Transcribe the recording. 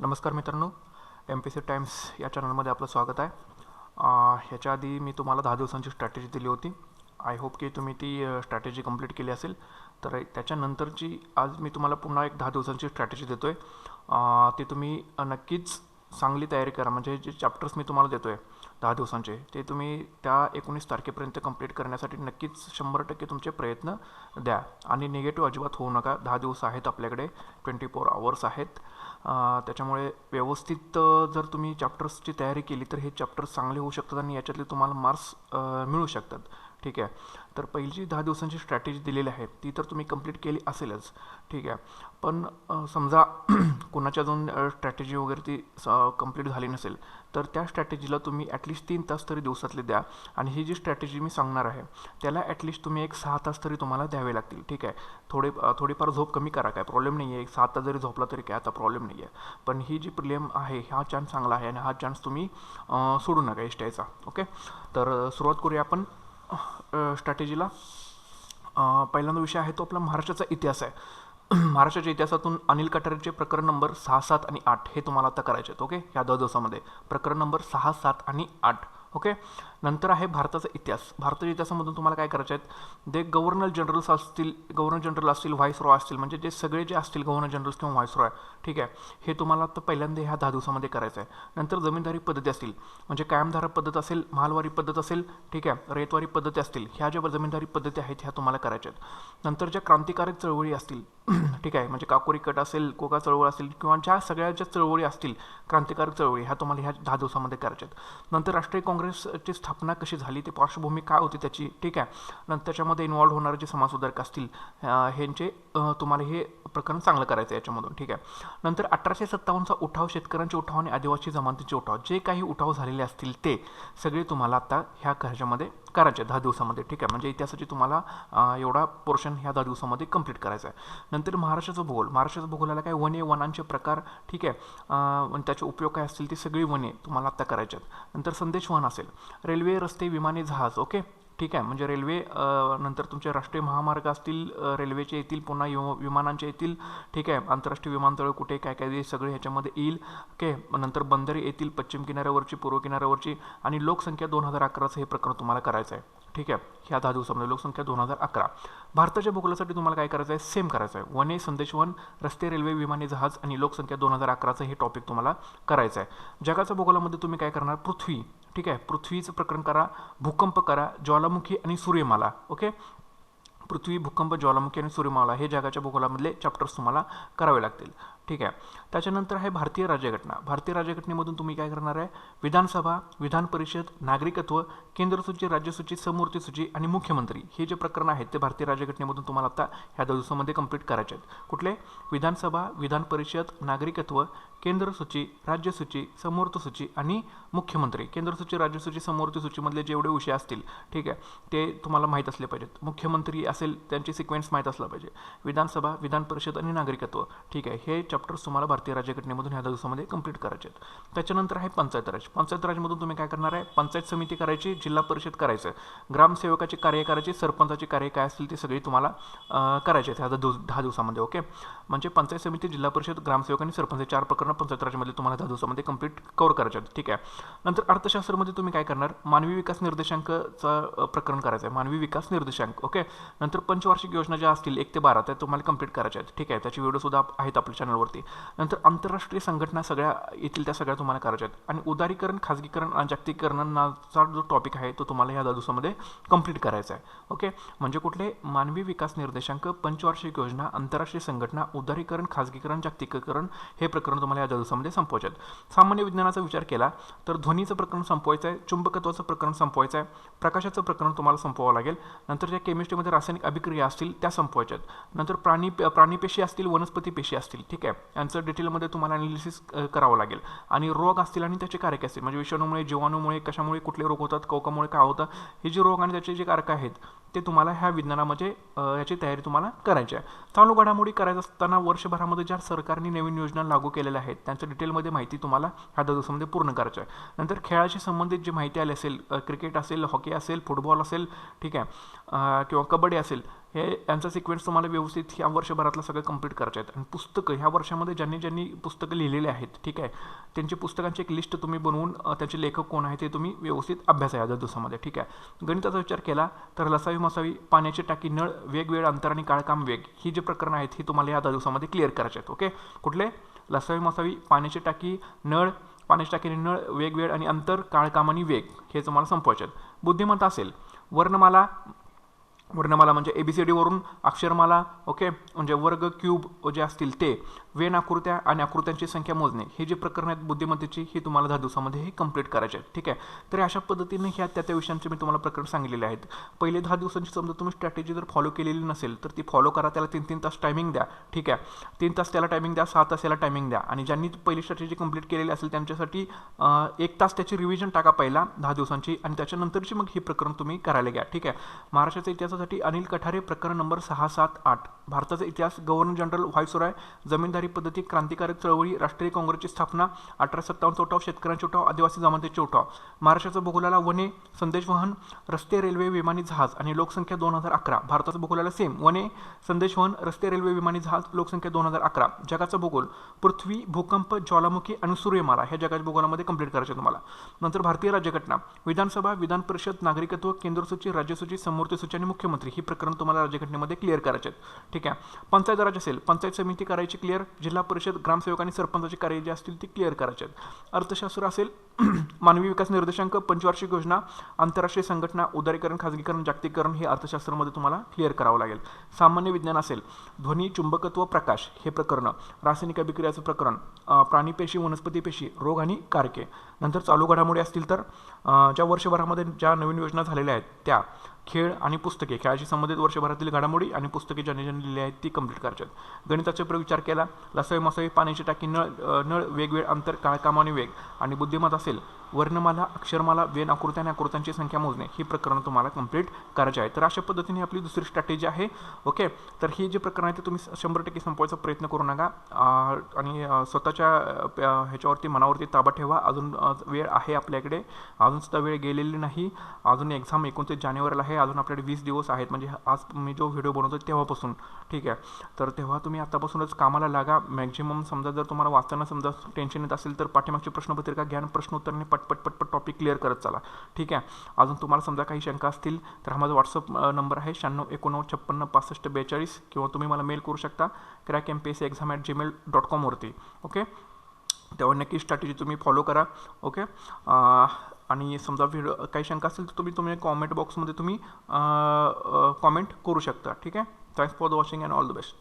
नमस्कार मित्रांनो M P C Times या चॅनलमध्ये आपलं स्वागत आहे. ह्याच्या आधी मी तुम्हाला दहा दिवसांची स्ट्रॅटेजी दिली होती. आय होप की तुम्ही ती स्ट्रॅटेजी कंप्लीट केली असेल. तर त्याच्यानंतरची आज मी तुम्हाला पुन्हा एक दहा दिवसांची स्ट्रॅटेजी देतो आहे ती तुम्ही नक्कीच चांगली तयारी करा. म्हणजे जे चॅप्टर्स मी तुम्हाला देतो आहे दहा दिवसांचे ते तुम्ही त्या एकोणीस तारखेपर्यंत कंप्लीट करण्यासाठी नक्कीच शंभर टक्के तुमचे प्रयत्न द्या. आणि निगेटिव्ह अजिबात होऊ नका. दहा दिवस आहेत आपल्याकडे ट्वेंटी फोर आवर्स आहेत त्याच्यामुळे व्यवस्थित जर तुम्ही चॅप्टर्सची तयारी केली तर हे चॅप्टर्स चांगले होऊ शकतात आणि याच्यातले तुम्हाला मार्क्स मिळू शकतात. ठीक आहे. तर पहिली जी दहा दिवसांची स्ट्रॅटेजी दिलेली आहे ती तर तुम्ही कंप्लीट केली असेलच. ठीक आहे. पण समजा कोणाच्या अजून स्ट्रॅटेजी वगैरे ती कंप्लीट झाली नसेल तर त्या स्ट्रॅटेजीला तुम्ही ॲटलिस्ट तीन तास तरी दिवसातले द्या. आणि ही जी स्ट्रॅटेजी मी सांगणार आहे त्याला ॲटलिस्ट तुम्ही एक सहा तास तरी तुम्हाला द्यावे लागतील. ठीक आहे. थोडे थोडीफार झोप कमी करा काय प्रॉब्लेम नाही आहे एक सहा तास जरी झोपला तरी काय आता प्रॉब्लेम नाही आहे पण ही जी प्रिलियम आहे हा चान्स चांगला आहे आणि हा चान्स तुम्ही सोडू नका एस आयचा ओके? तर सुरुवात करूया आपण. स्ट्रॅटेजीला पहिल्यांदा विषय आहे तो आपला महाराष्ट्राचा इतिहास आहे. महाराष्ट्राच्या इतिहासातून अनिल कटारेचे प्रकरण नंबर सहा सात आणि आठ हे तुम्हाला आता करायचे आहेत ओके? ह्या दोन दिवसामध्ये. प्रकरण नंबर सहा सात आणि आठ ओके? नंतर आहे भारताचा इतिहास. भारताच्या इतिहासामधून तुम्हाला काय करायचे आहेत जे गव्हर्नर जनरल्स असतील गव्हर्नर जनरल असतील व्हाईस रॉय असतील म्हणजे जे सगळे जे असतील गव्हर्नर जनरल्स किंवा व्हाईस रॉय ठीक आहे? हे तुम्हाला आता पहिल्यांदा ह्या दहा दिवसामध्ये करायचं आहे. नंतर जमीनदारी पद्धती असतील म्हणजे कायमधारक पद्धत असेल महालवारी पद्धत असेल ठीक आहे? रेतवारी पद्धती असतील ह्या ज्या जमीनदारी पद्धती आहेत ह्या तुम्हाला करायच्या आहेत. नंतर ज्या क्रांतिकारक चळवळी असतील ठीक आहे? म्हणजे काकोरी कट असेल कोका चळवळ असेल किंवा ज्या सगळ्या ज्या चळवळी असतील क्रांतिकारक चळवळी ह्या तुम्हाला ह्या दहा दिवसामध्ये करायच्या आहेत. नंतर राष्ट्रीय काँग्रेसची स्थापना कशी झाली ती पार्श्वभूमी काय होती त्याची ठीक आहे. नंतर त्याच्यामध्ये इन्वॉल्व्ह होणारे जे समाजसुधारक असतील ह्यांचे तुम्हाला हे प्रकरण चांगलं करायचं आहे याच्यामधून ठीक आहे. नंतर अठराशे सत्तावन्नचा उठाव शेतकऱ्यांचे उठाव आणि आदिवासी जमातीचे उठाव जे काही उठाव झालेले असतील ते सगळे तुम्हाला आता ह्या कर्जामध्ये करायचे दहा दिवसामध्ये. ठीक आहे? म्हणजे इतिहासाची तुम्हाला एवढा पोर्शन ह्या दहा दिवसामध्ये कंप्लीट करायचा आहे. नंतर महाराष्ट्राचं भूगोल. महाराष्ट्राचं भूगोलाला काय? वने वनांचे प्रकार ठीक आहे? त्याचे उपयोग काय असतील? ती सगळी वने तुम्हाला आत्ता करायचे आहेत. नंतर संदेश वहन असेल. रेल्वे रस्ते विमाने जहाज ओके? ठीक आहे. म्हणजे रेल्वे नंतर तुमचे राष्ट्रीय महामार्ग असतील रेल्वेचे येतील पुन्हा यु विमानांचे येतील ठीक आहे. आंतरराष्ट्रीय विमानतळ कुठे काय काय सगळे ह्याच्यामध्ये येईल ओके. नंतर बंदरे येतील पश्चिम किनाऱ्यावरची पूर्व किनाऱ्यावरची आणि लोकसंख्या दोन हजार अकराचं हे प्रकरण तुम्हाला करायचं आहे ठीक आहे. ह्या दहा दिवसामध्ये लोकसंख्या दोन हजार अकरा. भारताच्या भूगोलासाठी तुम्हाला काय करायचं आहे? सेम करायचं आहे. वने संदेशवन रस्ते रेल्वे विमाने जहाज आणि लोकसंख्या दोन हजार अकराचं हे टॉपिक तुम्हाला करायचं आहे. जगाच्या भूगोलामध्ये तुम्ही काय करणार? पृथ्वी. ठीक आहे. पृथ्वीचं प्रकरण करा भूकंप करा ज्वालामुखी आणि सूर्यमाला. ओके पृथ्वी भूकंप ज्वालामुखी आणि सूर्यमाला हे जगाच्या भूगोलामधले चॅप्टर्स तुम्हाला करावे लागतील. ठीक आहे. त्याच्यानंतर आहे भारतीय राज्यघटना. भारतीय राज्यघटनेमधून तुम्ही काय करणार आहे? विधानसभा विधान परिषद नागरिकत्व केंद्रसूची राज्यसूची समूर्ती सूची आणि मुख्यमंत्री हे जे प्रकरण आहेत ते भारतीय राज्यघटनेमधून तुम्हाला आता ह्या दिवसामध्ये कंप्लीट करायचे आहेत. कुठले? विधानसभा विधान परिषद नागरिकत्व केंद्रसूची राज्यसूची समूर्त सूची आणि मुख्यमंत्री. केंद्रसूची राज्यसूची समूर्ती सूचीमधले जेवढे विषय असतील ठीक आहे ते तुम्हाला माहीत असले पाहिजेत. मुख्यमंत्री असेल त्यांची सिक्वेन्स माहीत असला पाहिजे. विधानसभा विधान परिषद आणि नागरिकत्व ठीक आहे हे चॅप्टर्स तुम्हाला भारतीय राज्यघटनेमधून ह्या दिवसामध्ये कंप्लीट करायचे आहेत त्याच्यानंतर आहे पंचायत राज. पंचायत राजमधून तुम्ही काय करणार आहे? पंचायत समिती करायची जिल्हा परिषद करायचं. ग्रामसेवकाचे कार्य करायचे सरपंचाचे कार्य काय असतील ते सगळे तुम्हाला करायचे आहेत ह्या दिवस दहा दिवसामध्ये ओके? म्हणजे पंचायत समिती जिल्हा परिषद ग्रामसेवक आणि सरपंच हे चार प्रकरणं पंचायत राजमध्ये तुम्हाला दहा दिवसामध्ये कंप्लीट कवर करायचे आहेत ठीक आहे? नंतर अर्थशास्त्रामध्ये तुम्ही काय करणार? मानवी विकास निर्देशांकचा प्रकरण करायचं आहे. मानवी विकास निर्देशांक ओके? नंतर पंचवार्षिक योजना ज्या असतील एक ते बारा त्या तुम्हाला कंप्लीट करायच्या आहेत ठीक आहे? त्याची व्हिडिओसुद्धा आहेत आपल्या चॅनलवर चॅनलवरती नंतर आंतरराष्ट्रीय संघटना सगळ्या येतील त्या सगळ्या तुम्हाला करायच्या आहेत. आणि उदारीकरण खाजगीकरण आणि जागतिकीकरणाचा जो टॉपिक आहे तो तुम्हाला या दहा दिवसामध्ये कंप्लीट करायचा आहे. ओके म्हणजे कुठले? मानवी विकास निर्देशांक पंचवार्षिक योजना आंतरराष्ट्रीय संघटना उदारीकरण खाजगीकरण जागतिकीकरण हे प्रकरण तुम्हाला या दहा दिवसामध्ये संपवायचे आहेत. सामान्य विज्ञानाचा विचार केला तर ध्वनीचं प्रकरण संपवायचं आहे चुंबकत्वाचं प्रकरण संपवायचं आहे प्रकाशाचं प्रकरण तुम्हाला संपवावं लागेल. नंतर ज्या केमिस्ट्रीमध्ये रासायनिक अभिक्रिया असतील त्या संपवायच्या आहेत. नंतर प्राणी प्राणीपेशी असतील वनस्पती पेशी असतील ठीक आहे? यांचं डिटेलमध्ये तुम्हाला अनालिसिस करावं लागेल. आणि रोग असतील आणि त्याचे कारक असतील. म्हणजे विषाणूमुळे जीवाणूमुळे कशामुळे कुठले रोग होतात कवकामुळे काय होतं हे जे रोग आणि त्याचे जे कारक आहेत ते तुम्हाला ह्या विज्ञानामध्ये याची तयारी तुम्हाला करायची आहे. चालू घडामोडी करायचं असताना वर्षभरामध्ये ज्या सरकारने नवीन योजना लागू केलेल्या आहेत त्यांच्या डिटेलमध्ये माहिती तुम्हाला ह्या दहा दिवसामध्ये पूर्ण करायची आहे. नंतर खेळाशी संबंधित जी माहिती आली असेल क्रिकेट असेल हॉकी असेल फुटबॉल असेल ठीक आहे किंवा कबड्डी असेल हे यांचा सिक्वेन्स तुम्हाला व्यवस्थित ह्या वर्षभरातलं सगळं कंप्लीट करायचं आहेत आणि पुस्तकं ह्या वर्षामध्ये ज्यांनी ज्यांनी पुस्तकं लिहिलेली आहेत ठीक आहे त्यांची पुस्तकांची एक लिस्ट तुम्ही बनवून त्याचे लेखक कोण आहे ते तुम्ही व्यवस्थित अभ्यास आहे या दिवसामध्ये ठीक आहे. गणिताचा विचार केला तर लसावी मसावी पाण्याची टाकी नळ वेगवेळ अंतर आणि काळकाम वेग ही जे प्रकरणं आहेत ही तुम्हाला या दहा दिवसामध्ये क्लिअर करायचे आहेत ओके? कुठले? लसावी मसावी पाण्याची टाकी नळ पाण्याची टाकी आणि नळ वेगवेळ आणि अंतर काळकाम आणि वेग हे तुम्हाला संपवायचे आहेत. बुद्धिमत्ता असेल. वर्णमाला वर्णमाला म्हणजे ए बी सी डीवरून अक्षरमाला ओके म्हणजे वर्ग क्यूब जे असतील ते. वेन आकृत्या आणि आकृत्यांची संख्या मोजणे हे जे प्रकरण आहेत बुद्धिमत्तेची ही तुम्हाला दहा दिवसामध्ये हे कंप्लीट करायचे आहेत ठीक आहे? तर अशा पद्धतीने ह्या त्या त्या विषयांचे मी तुम्हाला प्रकरण सांगितलेले आहेत. पहिले दहा दिवसांची समजा तुम्ही स्ट्रॅटेजी जर फॉलो केलेली नसेल तर ती फॉलो करा त्याला तीन तीन तास टायमिंग द्या ठीक आहे? तीन तास त्याला टायमिंग द्या सहा तास याला टायमिंग द्या आणि ज्यांनी पहिली स्ट्रॅटेजी कंप्लीट केलेली असेल त्यांच्यासाठी एक तास त्याची रिव्हिजन टाका पहिला दहा दिवसांची आणि त्याच्यानंतरची मग ही प्रकरण तुम्ही करायला घ्या ठीक आहे? महाराष्ट्राच्या इतिहासासाठी अनिल कठारे प्रकरण नंबर सहा सात आठ. भारताचा इतिहास गव्हर्नर जनरल व्हायसोराय जमीनदारी पद्धती क्रांतिकारक चळवळी राष्ट्रीय काँग्रेसची स्थापना अठरा सत्तावन्नचा उठाव शेतकऱ्यांचे उठाव आदिवासी जमातीचे उठाव. महाराष्ट्राचा भूगोलाला वने संदेशवहन रस्ते रेल्वे विमानी जहाज आणि लोकसंख्या दोन हजार अकरा. भारताचा भूगोलाला सेम वने संदेशवहन रस्ते रेल्वे विमानी जहाज लोकसंख्या दोन हजार अकरा. जगाचा भूगोल. पृथ्वी भूकंप ज्वालामुखी आणि सूर्यमाला ह्या जगाच्या भूगोलामध्ये कंप्लीट करायचे आहे तुम्हाला. नंतर भारतीय राज्यघटना. विधानसभा विधान परिषद नागरिकत्व केंद्र सूची राज्य सूची समूर्ती सूची आणि मुख्यमंत्री ही प्रकरण तुम्हाला राज्यघटनेमध्ये क्लिअर करायचे आहेत. ठीक आहे. पंचायत राज असेल पंचायत समिती करायची क्लिअर जिल्हा परिषद ग्रामसेवक आणि सरपंचाची कार्य जे असतील ती क्लिअर करायचे आहेत. अर्थशास्त्र असेल मानवी विकास निर्देशांक पंचवार्षिक योजना आंतरराष्ट्रीय संघटना उदारीकरण खाजगीकरण जागतिकीकरण हे अर्थशास्त्रामध्ये तुम्हाला क्लिअर करावं लागेल. सामान्य विज्ञान असेल ध्वनी चुंबकत्व प्रकाश हे प्रकरण रासायनिक अभिक्रियाचं प्रकरण प्राणी पेशी वनस्पती पेशी रोग आणि कारके. नंतर चालू घडामोडी असतील तर ज्या वर्षभरामध्ये ज्या नवीन योजना झालेल्या आहेत त्या खेळ आणि पुस्तके खेळाशी संबंधित वर्षभरातील घडामोडी आणि पुस्तके ज्याने ज्यांनी लिहिली आहेत ती कंप्लीट करायच्यात आहेत गणिताचा प्रयोग विचार केला लसावी मसावी पाण्याची टाकी नळ नळ वेगवेळ अंतर काळकामाने वेग आणि बुद्धिमत्ता असेल. वर्णमाला अक्षरमाला वेन आकृत्या आणि आकृत्यांची संख्या मोजणे ही प्रकरण तुम्हाला कंप्लीट करायची आहे तर अशा पद्धतीने आपली दुसरी स्ट्रॅटेजी आहे. ओके तर ही जे प्रकरण आहे ते तुम्ही शंभर टक्के संपवायचा प्रयत्न करू नका. आणि स्वतःच्या ह्याच्यावरती मनावरती ताबा ठेवा. अजून वेळ आहे आपल्याकडे. अजून सुद्धा वेळ गेलेली नाही. अजून एक्झाम एकोणतीस जानेवारीला आहे. अजून आपल्याकडे वीस दिवस आहेत. म्हणजे आज मी जो व्हिडिओ बनवतो तेव्हापासून. ठीक आहे? तर तेव्हा तुम्ही आतापासूनच कामाला लागा. मॅक्झिमम समजा जर तुम्हाला वाचताना समजा टेन्शन येत असेल तर पाठीमागची प्रश्नपत्रिका ज्ञान प्रश्न उत्तराने पटपट पटपट टॉपिक क्लिअर करत चला. ठीक आहे? अजून तुम्हाला समजा काही शंका असतील तर हा माझा व्हॉट्सअप नंबर आहे शहाण्णव एकोणनव्वद छप्पन्न पासष्ट बेचाळीस किंवा तुम्ही मला मेल करू शकता crack M P S exam at Gmail dot कॉमवरती okay तेव्हा नक्की स्ट्रॅटेजी तुम्ही फॉलो करा. ओके आणि समजा व्हिडिओ काही शंका असेल तर तुम्ही तुम्ही कॉमेंट बॉक्समध्ये तुम्ही कॉमेंट करू शकता. ठीक आहे? Thanks for the watching and all the best